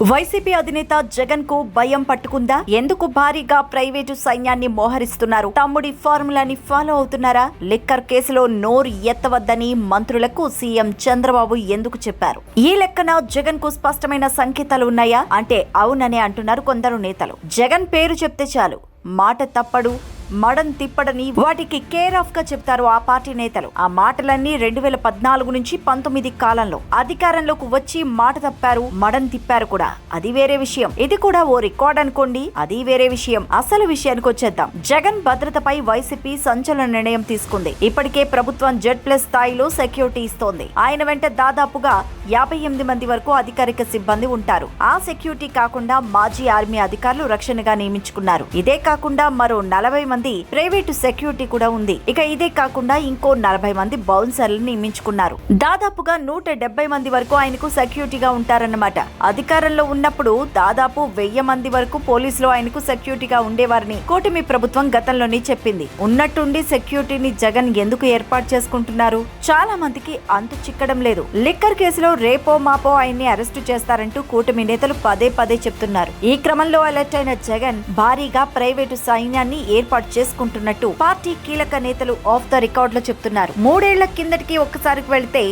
YCP అధినేత జగన్కు భయం పట్టుకుందా? ఎందుకు భారీగా ప్రైవేటు సైన్యాన్ని మోహరిస్తున్నారు? తమ్ముడి ఫార్ములాని ఫాలో అవుతున్నారా? లిక్కర్ కేసులో నోరు ఎత్తవద్దని మంత్రులకు సీఎం చంద్రబాబు ఎందుకు చెప్పారు? ఈ లెక్కన జగన్కు స్పష్టమైన సంకేతాలు ఉన్నాయా? అంటే అవుననే అంటున్నారు కొందరు నేతలు. జగన్ పేరు చెప్తే చాలు. మాట తప్పడు మడం తిప్పడని వాటికి కేర్ ఆఫ్గా చెప్తారు ఆ పార్టీ నేతలు. ఆ మాటలన్నీ రెండు వేల పద్నాలుగు నుంచి పంతొమ్మిది కాలంలో అధికారంలోకి వచ్చి మాట తప్పారు మడం తిప్పారు కూడా. అది వేరే విషయం. ఇది కూడా ఓ రికార్డ్ అనుకోండి. అది వేరే విషయం. అసలు విషయానికి వచ్చేద్దాం. జగన్ భద్రతపై వైసీపీ సంచలన నిర్ణయం తీసుకుంది. ఇప్పటికే ప్రభుత్వం జెడ్ ప్లస్ స్థాయిలో సెక్యూరిటీ ఇస్తోంది. ఆయన వెంట దాదాపుగా యాభై ఎనిమిది మంది వరకు అధికారిక సిబ్బంది ఉంటారు. ఆ సెక్యూరిటీ కాకుండా మాజీ ఆర్మీ అధికారులు రక్షణగా నియమించుకున్నారు. ఇదే కాకుండా మరో నలభై మంది ప్రైవేటు సెక్యూరిటీ కూడా ఉంది. ఇక ఇదే కాకుండా ఇంకో నలభై మంది బౌన్సర్లు నియమించుకున్నారు. దాదాపుగా నూట డెబ్బై మంది వరకు ఆయనకు సెక్యూరిటీగా ఉంటారన్నమాట. అధికారంలో ఉన్నప్పుడు దాదాపు వెయ్యి మంది వరకు పోలీసులు ఆయనకు సెక్యూరిటీగా ఉండేవారని కూటమి ప్రభుత్వం గతంలోనే చెప్పింది. ఉన్నట్టుండి సెక్యూరిటీని జగన్ ఎందుకు ఏర్పాటు చేసుకుంటున్నారు? చాలా మందికి అంతు చిక్కడం లేదు. లిక్కర్ కేసులో రేపో మాపో ఆయన్ని అరెస్టు చేస్తారంటూ కూటమి నేతలు పదే పదే చెప్తున్నారు. ఈ క్రమంలో అలర్ట్ అయిన జగన్ భారీగా ప్రైవేటు సైన్యాన్ని ఏర్పాటు చేసుకుంటున్నట్టు పార్టీ కీలక నేతలు ఆఫ్ ద రికార్డ్లో చెప్తున్నారు. మూడేళ్ళ కిందటికి ఒక్కసారికి వెళితే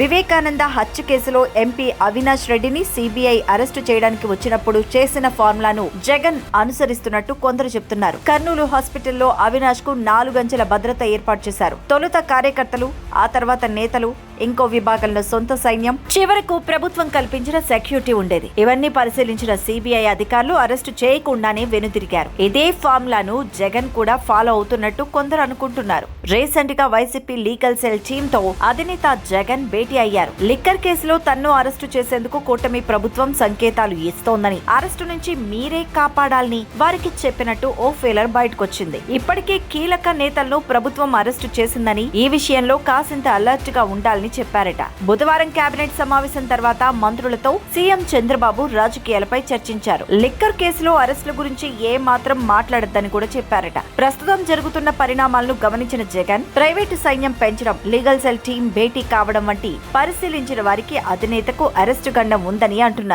వివేకానంద హత్య కేసులో ఎంపీ అవినాష్ రెడ్డిని సిబిఐ అరెస్టు చేయడానికి వచ్చినప్పుడు చేసిన ఫార్ములాను జగన్ అనుసరిస్తున్నట్టు కొందరు చెప్తున్నారు. కర్నూలు హాస్పిటల్లో అవినాష్కు నాలుగంచెల భద్రత ఏర్పాటు చేశారు. తొలుత కార్యకర్తలు ఆ తర్వాత నేతలు ఇంకో విభాగంలో సొంత సైన్యం. చివరకు ప్రభుత్వం కల్పించిన సెక్యూరిటీ ఉండేది. ఇవన్నీ పరిశీలించిన సిబిఐ అధికారులు అరెస్టు చేయకుండానే వెనుదిరిగారు. ఇదే ఫార్ములాను జగన్ కూడా ఫాలో అవుతున్నట్టు కొందరు అనుకుంటున్నారు. రీసెంట్గా వైసీపీ లీగల్ సెల్ టీమ్తో అధినేత జగన్ భేటీ అయ్యారు. లిక్కర్ కేసులో తన్ను అరెస్టు చేసేందుకు కూటమి ప్రభుత్వం సంకేతాలు ఇస్తోందని అరెస్టు నుంచి మీరే కాపాడాలని వారికి చెప్పినట్టు ఓ ఫెయిలర్ బయటకొచ్చింది. ఇప్పటికే కీలక నేతలను ప్రభుత్వం అరెస్టు చేసిందని ఈ విషయంలో కాసింత అలర్ట్గా ఉండాలని చెప్పారట. బుధవారం కేబినెట్ సమావేశం తర్వాత మంత్రులతో సీఎం చంద్రబాబు రాజకీయాలపై చర్చించారు. లిక్కర్ కేసులో అరెస్టుల గురించి ఏ మాత్రం మాట్లాడొద్దని కూడా చెప్పారట. ప్రస్తుతం జరుగుతున్న పరిణామాలను గమనించిన జగన్ ప్రైవేటు సైన్యం పెంచడం లీగల్ సెల్ టీం భేటీ కావడం వంటి పరిశీలించిన వారికి అధినేతకు అరెస్టు గండం ఉందని అంటున్నారు.